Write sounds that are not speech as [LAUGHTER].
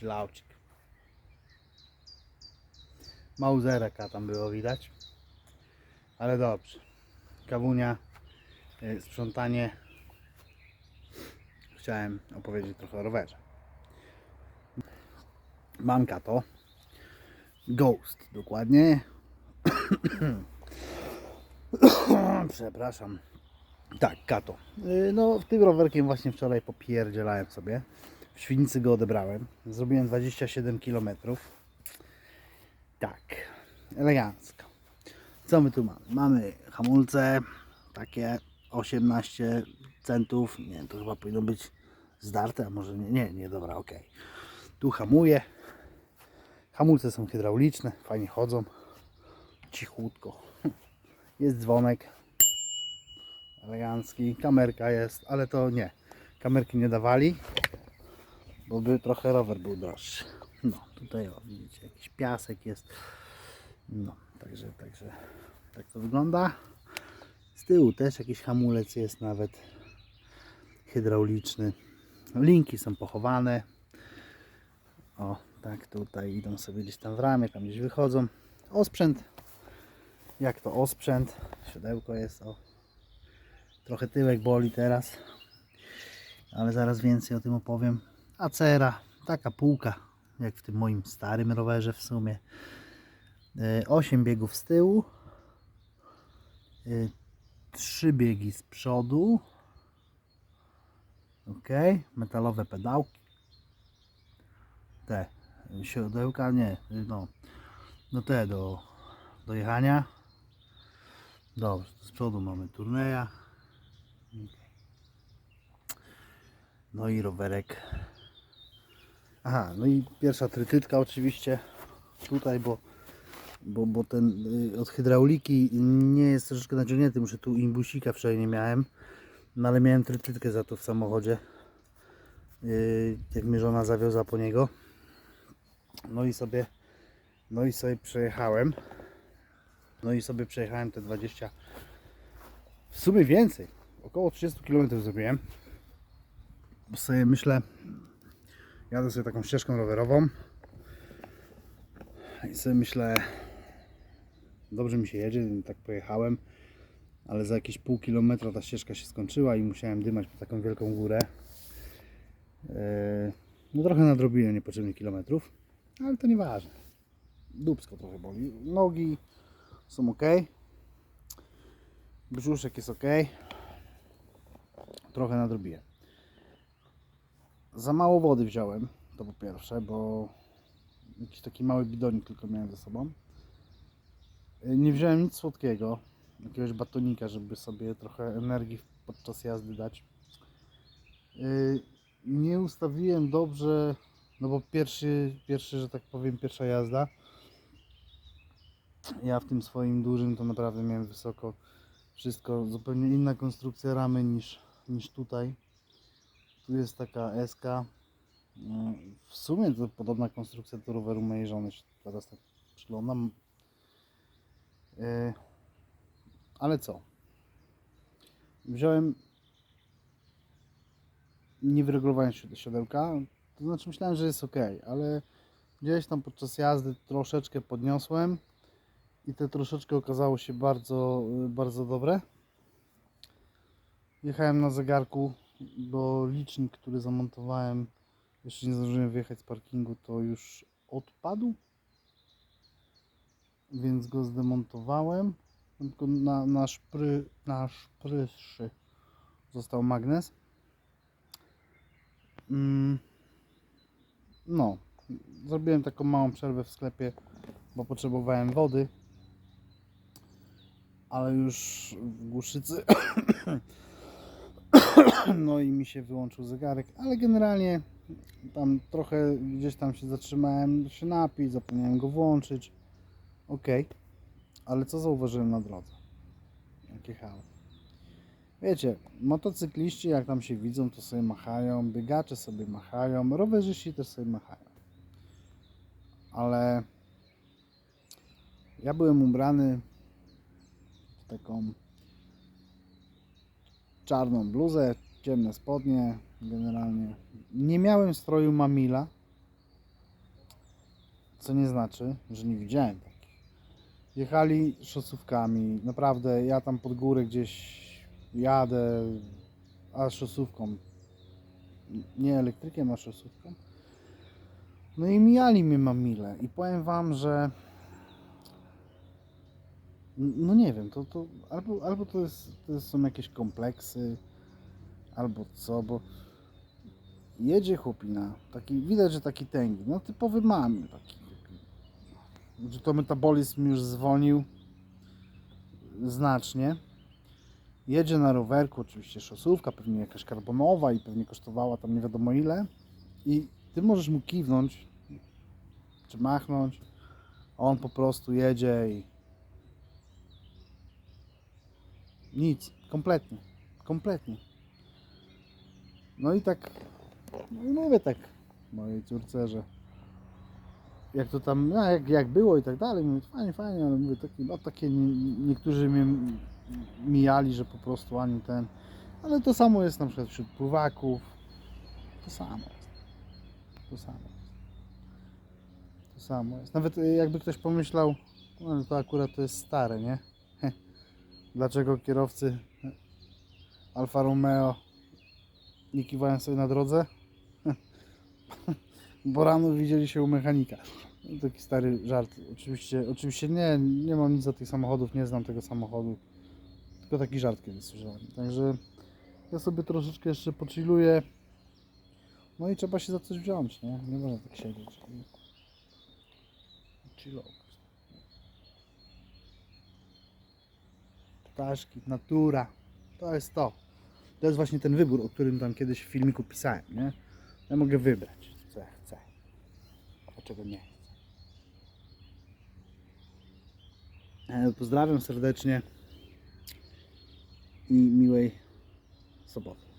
chillaucik. Mauzereka tam było widać. Ale dobrze. Kawunia, y, sprzątanie. Chciałem opowiedzieć trochę o rowerze. Manka to Ghost, dokładnie. [COUGHS] Przepraszam. Tak, Kato. Y, No, tym rowerkiem właśnie wczoraj popierdzielałem sobie. Świnicy go odebrałem. Zrobiłem 27 km. Tak, elegancko. Co my tu mamy? Mamy hamulce takie 18 centów. Nie wiem, to chyba powinno być zdarte, a może nie. Nie, nie, dobra, ok. Tu hamuję. Hamulce są hydrauliczne, fajnie chodzą. Cichutko. [LAUGHS] Jest dzwonek. Elegancki. Kamerka jest, ale to nie. Kamerki nie dawali, bo by trochę rower był droższy. No, tutaj o, widzicie, jakiś piasek jest. No, także, także tak to wygląda. Z tyłu też jakiś hamulec jest nawet hydrauliczny. Linki są pochowane. O, tak tutaj idą sobie gdzieś tam w ramię, tam gdzieś wychodzą. Osprzęt. Jak to osprzęt? Siodełko jest o. Trochę tyłek boli teraz. Ale zaraz więcej o tym opowiem. Acera, taka półka, jak w tym moim starym rowerze w sumie. 8 biegów z tyłu. 3 biegi z przodu. Ok, metalowe pedałki. Te siodełka, nie, no, no te do, do jechania. Dobrze, z przodu mamy turneja. No i rowerek. Aha, no i pierwsza trytytka oczywiście tutaj, bo, bo, bo ten y, od hydrauliki nie jest troszeczkę naciągnięty. Muszę tu imbusika wczoraj nie miałem, no ale miałem trytytkę za to w samochodzie. Yy, jak mnie żona zawiozła po niego. No i sobie, no i sobie przejechałem. No i sobie przejechałem te 20, w sumie więcej, około 30 km zrobiłem. Bo sobie myślę, jadę sobie taką ścieżką rowerową i sobie myślę, dobrze mi się jedzie, tak pojechałem, ale za jakieś pół kilometra ta ścieżka się skończyła i musiałem dymać po taką wielką górę. Yy, No trochę nadrobiłem niepotrzebnych kilometrów, ale to nieważne. Dubsko trochę boli. Nogi są ok. Brzuszek jest ok. Trochę nadrobiłem. Za mało wody wziąłem, to po pierwsze, bo jakiś taki mały bidonik tylko miałem ze sobą. Yy, Nie wziąłem nic słodkiego, jakiegoś batonika, żeby sobie trochę energii podczas jazdy dać. Yy, Nie ustawiłem dobrze, no bo pierwszy, pierwszy, że tak powiem, pierwsza jazda. Ja w tym swoim dużym to naprawdę miałem wysoko wszystko, zupełnie inna konstrukcja ramy niż, niż tutaj. Tu jest taka SK. No, W sumie to podobna konstrukcja do roweru mojej żony, teraz tak przyglądam. Yy, Ale co? Wziąłem nie wyregulowałem siodełka, to znaczy myślałem, że jest ok, ale gdzieś tam podczas jazdy troszeczkę podniosłem i te troszeczkę okazało się bardzo, bardzo dobre. Jechałem na zegarku, bo licznik, który zamontowałem, jeszcze nie zdążyłem wyjechać z parkingu, to już odpadł. Więc go zdemontowałem. Tylko na, na, szpry, na szpryszy został magnes. Mm, No, zrobiłem taką małą przerwę w sklepie, bo potrzebowałem wody. Ale już w Głuszycy. [CLEARS THROAT] No i mi się wyłączył zegarek, ale generalnie tam trochę gdzieś tam się zatrzymałem się napić, zapomniałem go włączyć. Ok, ale co zauważyłem na drodze? Jak jechałem. Wiecie, motocykliści jak tam się widzą, to sobie machają, biegacze sobie machają, rowerzyści też sobie machają. Ale ja byłem ubrany w taką czarną bluzę, ciemne spodnie, generalnie. Nie miałem stroju mamila, Co nie znaczy, że nie widziałem takich. Jechali szosówkami. Naprawdę, ja tam pod górę gdzieś jadę, a szosówką. Nie elektrykiem, a szosówką. No i mijali mnie mamile. I powiem wam, że no nie wiem, to, to albo, albo to, jest, to są jakieś kompleksy, albo co, bo jedzie chłopina, taki, widać, że taki tęgi, no typowy mamie taki, taki, że to metabolizm już zwolnił znacznie. Jedzie na rowerku, oczywiście szosówka, pewnie jakaś karbonowa i pewnie kosztowała tam nie wiadomo ile. I ty możesz mu kiwnąć, czy machnąć, a on po prostu jedzie i nic, kompletnie, kompletnie. No i tak, no i mówię tak mojej córce, że jak to tam, no jak, jak było i tak dalej, mówię, fajnie, fajnie, ale mówię, taki, no takie nie, niektórzy mnie mijali, że po prostu ani ten, ale to samo jest na przykład wśród pływaków, to samo jest, to samo jest, to samo jest. Nawet y, jakby ktoś pomyślał, no to akurat to jest stare, nie? [LAUGHS] Dlaczego kierowcy Alfa Romeo nie kiwają sobie na drodze? [LAUGHS] Bo rano widzieli się u mechanika. Taki stary żart. Oczywiście, oczywiście nie, nie mam nic do tych samochodów, nie znam tego samochodu. Tylko taki żart kiedyś słyszałem. Także ja sobie troszeczkę jeszcze pochilluję. No i trzeba się za coś wziąć, nie? Nie można tak siedzieć. Ptaszki, natura. To jest to. To jest właśnie ten wybór, o którym tam kiedyś w filmiku pisałem, nie? Ja mogę wybrać, co ja chcę. A czego nie chcę. E, Pozdrawiam serdecznie i miłej soboty.